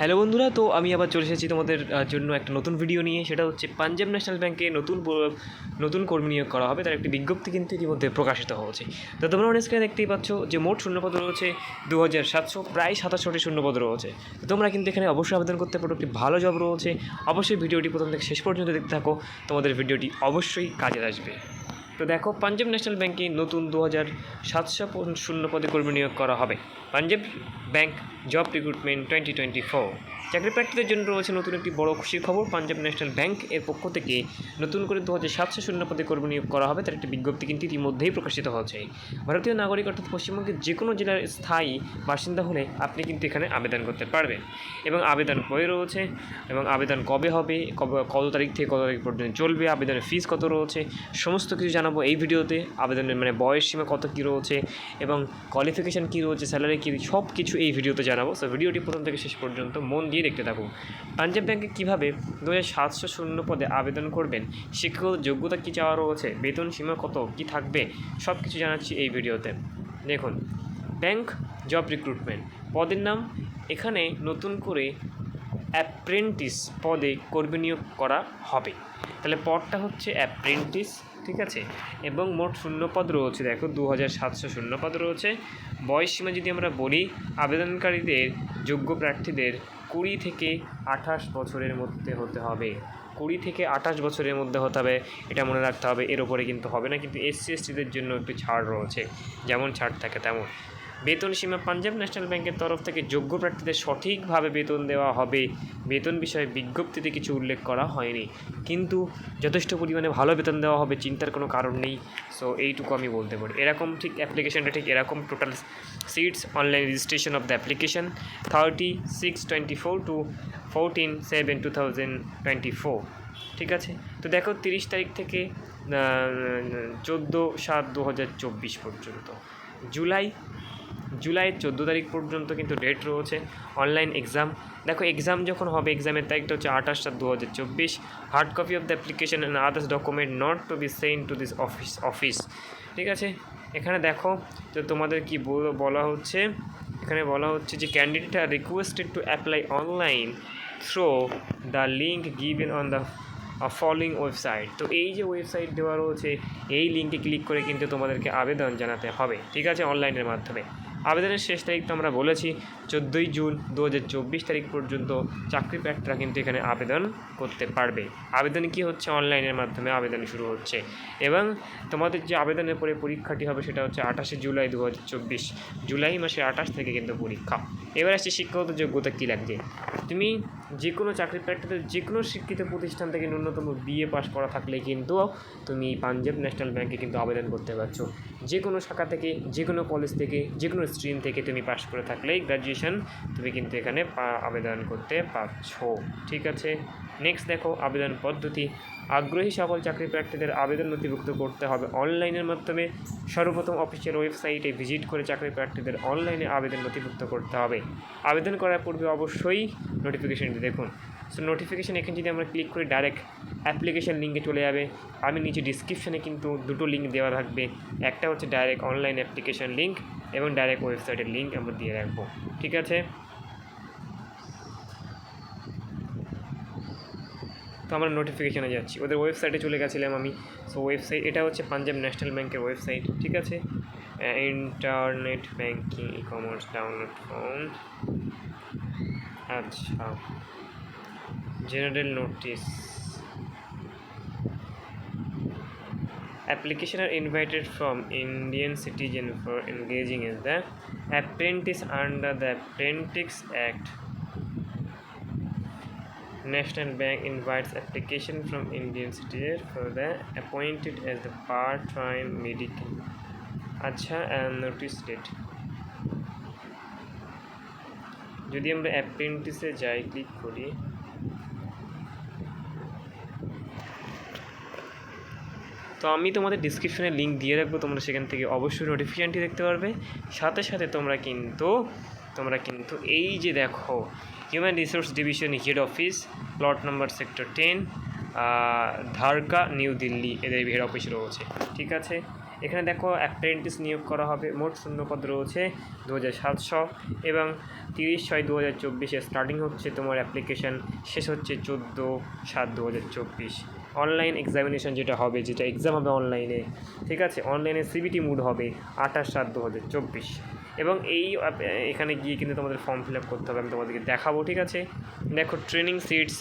Hello বন্ধুরা, তো আমি আবার চলে এসেছি তোমাদের জন্য একটা নতুন ভিডিও নিয়ে। সেটা হচ্ছে পাঞ্জাব ন্যাশনাল ব্যাংকে নতুন নতুন কর্মী নিয়োগ করা হবে। তার একটি বিজ্ঞপ্তি কিন্তু ইতিমধ্যে প্রকাশিত হয়েছে। তো তোমরা অনেক স্ক্রিনে দেখতেই পাচ্ছ যে মোট শূন্যপদ রয়েছে দু হাজার সাতশো, প্রায় সাতাশশোটি শূন্যপদ রয়েছে। তোমরা কিন্তু এখানে অবশ্যই আবেদন করতে পারো, একটি ভালো জব রয়েছে। অবশ্যই ভিডিওটি প্রথম থেকে শেষ পর্যন্ত দেখতে থাকো। তোমাদের ভিডিওটি অবশ্যই কাজে আসবে। তো দেখো, পাঞ্জাব ন্যাশনাল ব্যাঙ্কে নতুন দু হাজার সাতশো শূন্য পদে কর্মী নিয়োগ করা হবে। Punjab bank job recruitment twenty twenty four চাকরি প্রার্থীদের জন্য রয়েছে নতুন একটি বড় খুশির খবর। পাঞ্জাব ন্যাশনাল ব্যাংক এর পক্ষ থেকে নতুন করে দু হাজার সাতশো শূন্য পদে কর্মী নিয়োগ করা হবে, তার একটি বিজ্ঞপ্তি কিন্তু ইতিমধ্যেই প্রকাশিত হয়েছে। ভারতীয় নাগরিক অর্থাৎ পশ্চিমবঙ্গের যে কোনো জেলার স্থায়ী বাসিন্দা হলে আপনি কিন্তু এখানে আবেদন করতে পারবেন। এবং আবেদন কবে রয়েছে এবং আবেদন কবে হবে, কবে, কত তারিখ থেকে কত তারিখ পর্যন্ত চলবে, আবেদনের ফিস কত রয়েছে, সমস্ত কিছু জানাব এই ভিডিওতে। আবেদনের মানে বয়স সীমা কত কী রয়েছে এবং কোয়ালিফিকেশান কী রয়েছে স্যালারি কী সব কিছু এই ভিডিওতে জানাব। সো ভিডিওটি প্রথম থেকে শেষ পর্যন্ত মন দিয়ে দেখতে থাকুন। পাঞ্জাব ব্যাংকে কীভাবে দু সাতশো শূন্য পদে আবেদন করবেন? শিক্ষাগত যোগ্যতা কী চাওয়া রয়েছে? বেতন সীমা কত? কী থাকবে? সব কিছু জানাচ্ছি এই ভিডিওতে। দেখুন, ব্যাংক জব রিক্রুটমেন্ট। পদের নাম, এখানে নতুন করে অ্যাপ্রেন্টিস পদে কর্মী নিয়োগ করা হবে। তাহলে পদটা হচ্ছে অ্যাপ্রেন্টিস, ঠিক আছে? এবং মোট শূন্যপদ রয়েছে, দেখো দু হাজার সাতশো শূন্যপদ রয়েছে। বয়স সীমা যদি আমরা বলি, আবেদনকারীদের, যোগ্য প্রার্থীদের কুড়ি থেকে আঠাশ বছরের মধ্যে হতে হবে। কুড়ি থেকে আঠাশ বছরের মধ্যে হতে হবে, এটা মনে রাখতে হবে, এর ওপরে কিন্তু হবে না, কিন্তু এসসি এসটিদের জন্য একটু ছাড় রয়েছে। যেমন ছাড় থাকে তেমন। বেতন সীমা পাঞ্জাব ন্যাশনাল ব্যাংকের তরফ থেকে যোগ্য প্রার্থীদের সঠিকভাবে বেতন দেওয়া হবে। বেতন বিষয়ে বিজ্ঞপ্তিতে কিছু উল্লেখ করা হয়নি। কিন্তু যথেষ্ট পরিমাণে ভালো বেতন দেওয়া হবে চিন্তার কোনো কারণ নেই। সো এইটুকু আমি বলতে পারি। এরকম ঠিক অ্যাপ্লিকেশনটা ঠিক এরকম total seats online registration of the application thirty six twenty four to fourteen seven two thousand twenty four ঠিক আছে? তো দেখো তিরিশ তারিখ থেকে চোদ্দ সাত দু হাজার চব্বিশ পর্যন্ত। জুলাই জুলাইয়ের চোদ্দ তারিখ পর্যন্ত কিন্তু ডেট রয়েছে। অনলাইন এক্সাম দেখো এক্সাম যখন হবে এক্সামের তারিখটা হচ্ছে আঠাশ সাত দু হাজার চব্বিশ। Hard copy of the application and others document not to be send to this office office ঠিক আছে? এখানে দেখো, তো তোমাদের কি বল- বলা হচ্ছে, এখানে বলা হচ্ছে যে candidate are requested to apply online through the link given on the following website তো এই যে ওয়েবসাইট দেওয়া রয়েছে, এই লিঙ্কে ক্লিক করে কিন্তু তোমাদেরকে আবেদন জানাতে হবে। ঠিক আছে? অনলাইনের মাধ্যমে। আবেদনের শেষ তারিখ তো আমরা বলেছি, চোদ্দোই জুন দু হাজার চব্বিশ তারিখ পর্যন্ত চাকরি প্রার্থীরা কিন্তু এখানে আবেদন করতে পারবে। আবেদন কি হচ্ছে? অনলাইনের মাধ্যমে আবেদন শুরু হচ্ছে। এবং তোমাদের যে আবেদনের পরে পরীক্ষাটি হবে সেটা হচ্ছে আঠাশে জুলাই দু হাজার চব্বিশ। জুলাই মাসের আঠাশ থেকে কিন্তু পরীক্ষা। এবার আসছে শিক্ষাগত যোগ্যতা কী লাগবে? তুমি যে কোনো চাকরি প্রার্থীতে যে কোনো শিক্ষিত প্রতিষ্ঠান থেকে ন্যূনতম বিএ পাস করা থাকলে কিন্তু তুমি পাঞ্জাব ন্যাশনাল ব্যাংকে কিন্তু আবেদন করতে পারছ। যে কোনো শাখা থেকে যে কোনো কলেজ থেকে যে কোনো স্ট্রিম থেকে তুমি পাস করে থাকলেই গ্র্যাজুয়েশন তুমি কিন্তু এখানে আবেদন করতে পারছ। ঠিক আছে? নেক্সট দেখো আবেদন পদ্ধতি। আগ্রহী সকল চাকরি প্রার্থীদের আবেদন নথিভুক্ত করতে হবে অনলাইনের মাধ্যমে। সর্বপ্রথম অফিসের ওয়েবসাইটে ভিজিট করে চাকরি প্রার্থীদের অনলাইনে আবেদন নথিভুক্ত করতে হবে। আবেদন করার পূর্বে অবশ্যই নোটিফিকেশনটি দেখুন। সো নোটিফিকেশান এখানে যদি আমরা ক্লিক করি ডাইরেক্ট অ্যাপ্লিকেশন লিঙ্কে চলে যাবে। আমি নিচে ডিসক্রিপশানে কিন্তু দুটো লিঙ্ক দেওয়া থাকবে। একটা হচ্ছে ডাইরেক্ট অনলাইন অ্যাপ্লিকেশন লিঙ্ক এবং ডাইরেক্ট ওয়েবসাইটের লিঙ্ক আমরা দিয়ে রাখব। ঠিক আছে? তো আমরা নোটিফিকেশানে যাচ্ছি। ওদের ওয়েবসাইটে চলে গেছিলাম আমি। সো ওয়েবসাইট এটা হচ্ছে পাঞ্জাব ন্যাশনাল ব্যাংকের ওয়েবসাইট ঠিক আছে? Internet banking E commerce download phone আচ্ছা। General notice application are invited from Indian citizen for engaging in the apprentice under the Apprentice Act. National Bank invites application from Indian citizen for the appointed as the part-time medical. আচ্ছা and notice date. যদি আমরা অ্যাপ্রেন্টিসে যাই click করি তো আমি তোমাদের ডিসক্রিপশনে link দিয়ে রাখব তোমরা সেখান থেকে অবশ্যই নোটিফিকেশানটি দেখতে পারবে সাথে সাথে তোমরা কিন্তু তোমরা কিন্তু এই যে দেখো human resource division head office plot number sector ten Dwarka New Delhi এদের হেড অফিস রয়েছে, ঠিক আছে? এখানে দেখো অ্যাপ্রেন্টিস নিয়োগ করা হবে, মোট শূন্যপদ রয়েছে দু হাজার সাতশো এবং তিরিশ ছয় দু হাজার চব্বিশে স্টার্টিং হচ্ছে তোমার অ্যাপ্লিকেশান শেষ হচ্ছে চোদ্দ সাত দু হাজার চব্বিশ। অনলাইন এক্সামিনেশন যেটা হবে, যেটা এক্সাম হবে অনলাইনে ঠিক আছে? অনলাইনে সিবিটি মুড হবে আঠাশ সাত দু হাজার চব্বিশ। এবং এই এখানে গিয়ে কিন্তু তোমাদের ফর্ম ফিল আপ করতে হবে, আমি তোমাদেরকে দেখাবো, ঠিক আছে? দেখো training seats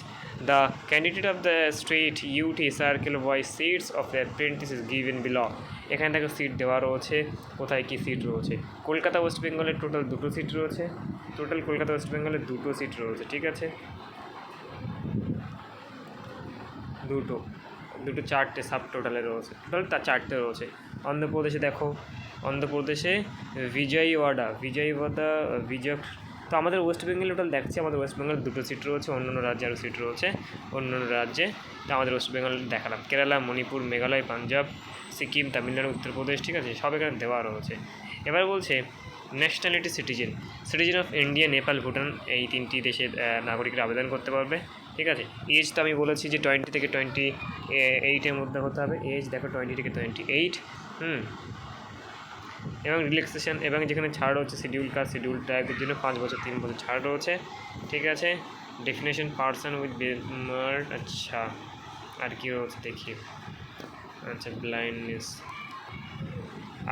the candidate of the street UT circle boy seats of the apprentice is given bill এখানে দেখো সিট দেওয়া রয়েছে, কোথায় কী সিট রয়েছে? কলকাতা ওয়েস্ট বেঙ্গলের টোটাল দুটো সিট রয়েছে। টোটাল কলকাতা ওয়েস্ট বেঙ্গলের দুটো সিট রয়েছে, ঠিক আছে? দুটো দুটো চারটে সাব টোটালে রয়েছে। টোটাল তা চারটে রয়েছে। অন্ধ্রপ্রদেশে দেখো, অন্ধ্রপ্রদেশে বিজয়ওয়াডা বিজয়ওয়াডা, বিজয়, তো আমাদের ওয়েস্ট বেঙ্গল টোটাল দেখছি, আমাদের ওয়েস্ট বেঙ্গল দুটো সিট রয়েছে অন্য অন্য রাজ্যে আরও সিট রয়েছে অন্য অন্য রাজ্যে, তো আমাদের ওয়েস্ট বেঙ্গল দেখালাম। কেরালা, মণিপুর, মেঘালয়, পাঞ্জাব, সিকিম, তামিলনাড়ু, উত্তরপ্রদেশ, ঠিক আছে, সব এখানে দেওয়া রয়েছে। এবার বলছে nationality citizen citizen of India Nepal Bhutan এই তিনটি দেশের নাগরিকরা আবেদন করতে পারবে। ঠিক আছে? এজ তো আমি বলেছি যে টোয়েন্টি থেকে টোয়েন্টি এইটের মধ্যে হতে হবে। এজ দেখো টোয়েন্টি থেকে টোয়েন্টি এইট হুম? এবং রিল্যাক্সেশন এবং যেখানে ছাড় রয়েছে শিডিউল কাস্ট শিডিউল ট্রাইবের জন্য পাঁচ বছর, তিন বছর ছাড় রয়েছে। ঠিক আছে? ডেফিনেশন পার্সন উইথ আচ্ছা আর কি রয়েছে দেখি। আচ্ছা ব্লাইন্ডনেস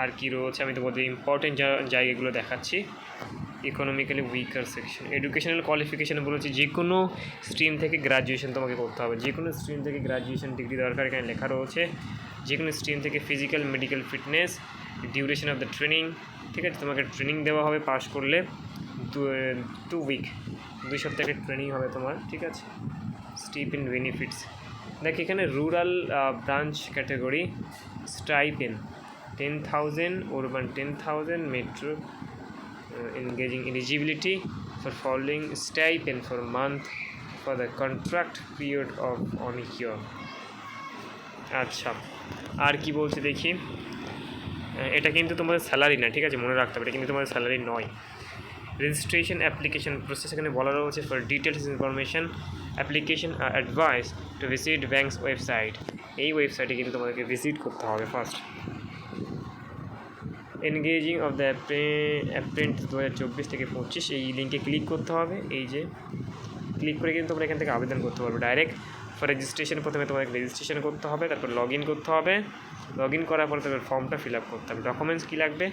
আর কি রয়েছে আমি তোমাদের ইম্পর্টেন্ট জায়গাগুলো দেখাচ্ছি। Economically weaker section educational qualification বলেছি, যে কোনো স্ট্রিম থেকে গ্রাজুয়েশন তোমাকে করতে হবে। যে কোনো স্ট্রিম থেকে গ্রাজুয়েশন ডিগ্রি দরকার এখানে লেখা রয়েছে। যে কোনো স্ট্রিম থেকে physical medical fitness duration of the training ঠিক আছে? তোমাকে ট্রেনিং দেওয়া হবে পাস করলে টু উইক দুই সপ্তাহের ট্রেনিং হবে তোমার, ঠিক আছে? স্টিপ ইন বেনিফিটস দেখ এখানে rural branch category stipend ten thousand urban ten thousand metro engaging eligibility for following stipend for month for the contract period of on year আচ্ছা আর কি বলছে দেখি? এটা কিন্তু তোমাদের স্যালারি না, ঠিক আছে? মনে রাখতে হবে, এটা কিন্তু তোমাদের স্যালারি নয়। রেজিস্ট্রেশন অ্যাপ্লিকেশন প্রসেস এখানে বলা রয়েছে for details information application are advise to visit banks website এই ওয়েবসাইটে কিন্তু তোমাদেরকে ভিজিট করতে হবে first engaging of the apprentice দু হাজার চব্বিশ থেকে পঁচিশ, এই লিঙ্কে ক্লিক করতে হবে। এই যে ক্লিক করে কিন্তু তোমরা এখান থেকে আবেদন করতে পারবে। ডাইরেক্ট ফর রেজিস্ট্রেশন প্রথমে তোমাকে রেজিস্ট্রেশন করতে হবে, তারপর লগ ইন করতে হবে। লগ ইন করার পরে তারপর ফর্মটা ফিল আপ করতে হবে। ডকুমেন্টস কী লাগবে?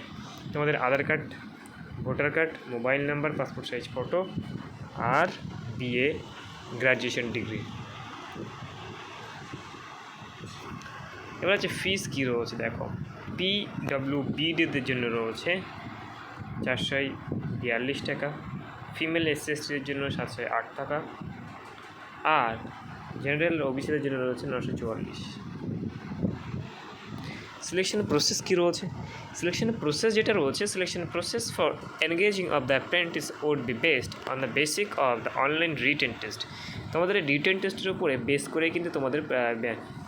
তোমাদের Aadhaar card, voter card mobile number passport size photo আর বিএ গ্র্যাজুয়েশন ডিগ্রি এবার হচ্ছে ফিস কী রয়েছে? দেখো। পি ডাব্লিউ বিডিদের জন্য রয়েছে চারশো বিয়াল্লিশ টাকা। ফিমেল এসএসটির জন্য সাতশো আট টাকা। আর জেনারেল ওবিসিদের জন্য রয়েছে নশো চুয়াল্লিশ। সিলেকশন প্রসেস কী রয়েছে? সিলেকশন প্রসেস যেটা রয়েছে selection process for engaging of the apprentice would be based on the basic of the online written test তোমাদের রিটেন টেস্টের উপরে বেস করে কিন্তু তোমাদের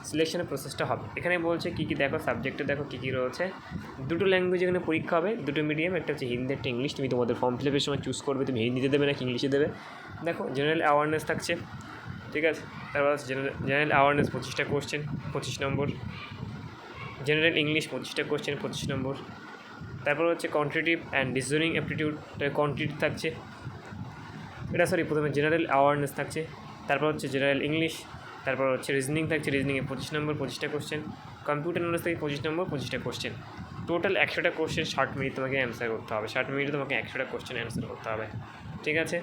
সিলেকশনের প্রসেসটা হবে। এখানে বলছে কী কী দেখো সাবজেক্টে দেখো কী কী রয়েছে। দুটো ল্যাঙ্গুয়েজ এখানে পরীক্ষা হবে, দুটো মিডিয়াম একটা হচ্ছে হিন্দি, একটা ইংলিশ। তুমি তোমাদের ফর্ম ফিল আপের সময় চুজ করবে, তুমি হিন্দিতে দেবে নাকি ইংলিশে দেবে। দেখো জেনারেল অ্যাওয়ারনেস থাকছে, ঠিক আছে? তারপর জেনারেল অ্যাওয়ারনেস পঁচিশটা কোশ্চেন পঁচিশ নম্বর। জেনারেল ইংলিশ পঁচিশটা কোশ্চেন পঁচিশ নম্বর। তারপর হচ্ছে কন্ট্রিটিভ অ্যান্ড ডিসিশনিং অ্যাপটিটিউড কন্ট্রিটিভ থাকছে। এটা সরি প্রথমে জেনারেল অ্যাওয়ারনেস থাকছে। তারপর হচ্ছে জেনারেল ইংলিশ তারপর হচ্ছে রিজনিং থাকছে। রিজনিংয়ে পঁচিশ নম্বর, পঁচিশটা কোশ্চেন কম্পিউটার নলেজ থেকে পঁচিশ নম্বর, পঁচিশটা কোশ্চেন টোটাল একশোটা কোশ্চেন ষাট মিনিট তোমাকে অ্যান্সার করতে হবে। ষাট মিনিটে তোমাকে একশোটা কোশ্চেন অ্যান্সার করতে হবে। ঠিক আছে?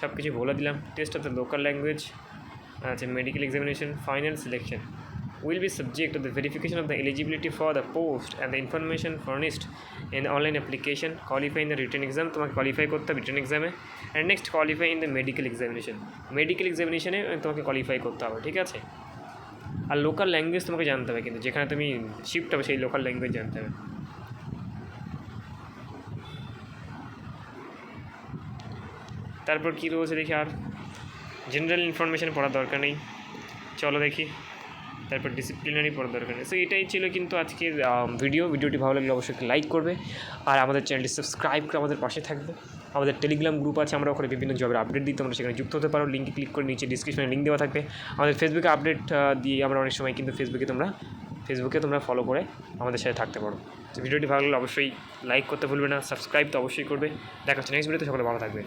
সব কিছু বলে দিলাম। Test of the local language আচ্ছা medical examination final selection will be subject to the verification of the eligibility for the post and the information furnished in the online application. Qualify in the written exam. তোমাকে qualify করতে হবে written এক্সামে and next qualify in the medical examination medical এক্সামিনেশনে তোমাকে qualify করতে হবে, ঠিক আছে? আর local language তোমাকে জানতে হবে কিন্তু, যেখানে তুমি শিফট হবে, সেই লোকাল ল্যাঙ্গুয়েজ জানতে হবে। তারপর কী রয়েছে দেখি আর? জেনারেল ইনফরমেশন পড়ার দরকার নেই। চলো দেখি। তারপর ডিসিপ্লিনারি পড়ার দরকার নেই। সো এটাই ছিল কিন্তু আজকের ভিডিও ভিডিওটি ভালো লাগলে অবশ্যই লাইক করবে। আর আমাদের চ্যানেলটি সাবস্ক্রাইব করে আমাদের পাশে থাকবে। আমাদের টেলিগ্রাম গ্রুপ আছে, আমরা ওখানে বিভিন্ন জবের আপডেট দিই। তোমরা সেখানে যুক্ত হতে পারো। লিঙ্কে ক্লিক করে নিচে ডিসক্রিপশনে লিঙ্ক দেওয়া থাকবে। আমাদের ফেসবুকে আপডেট দিয়ে আমরা অনেক সময় কিন্তু ফেসবুকে তোমরা ফেসবুকে তোমরা ফলো করে আমাদের সাথে থাকতে পারো। ভিডিওটি ভালো লাগলে অবশ্যই লাইক করতে ভুলবে না। সাবস্ক্রাইব তো অবশ্যই করবে। দেখা হচ্ছে নেক্সট ভিডিওতে সকলে ভালো থাকবে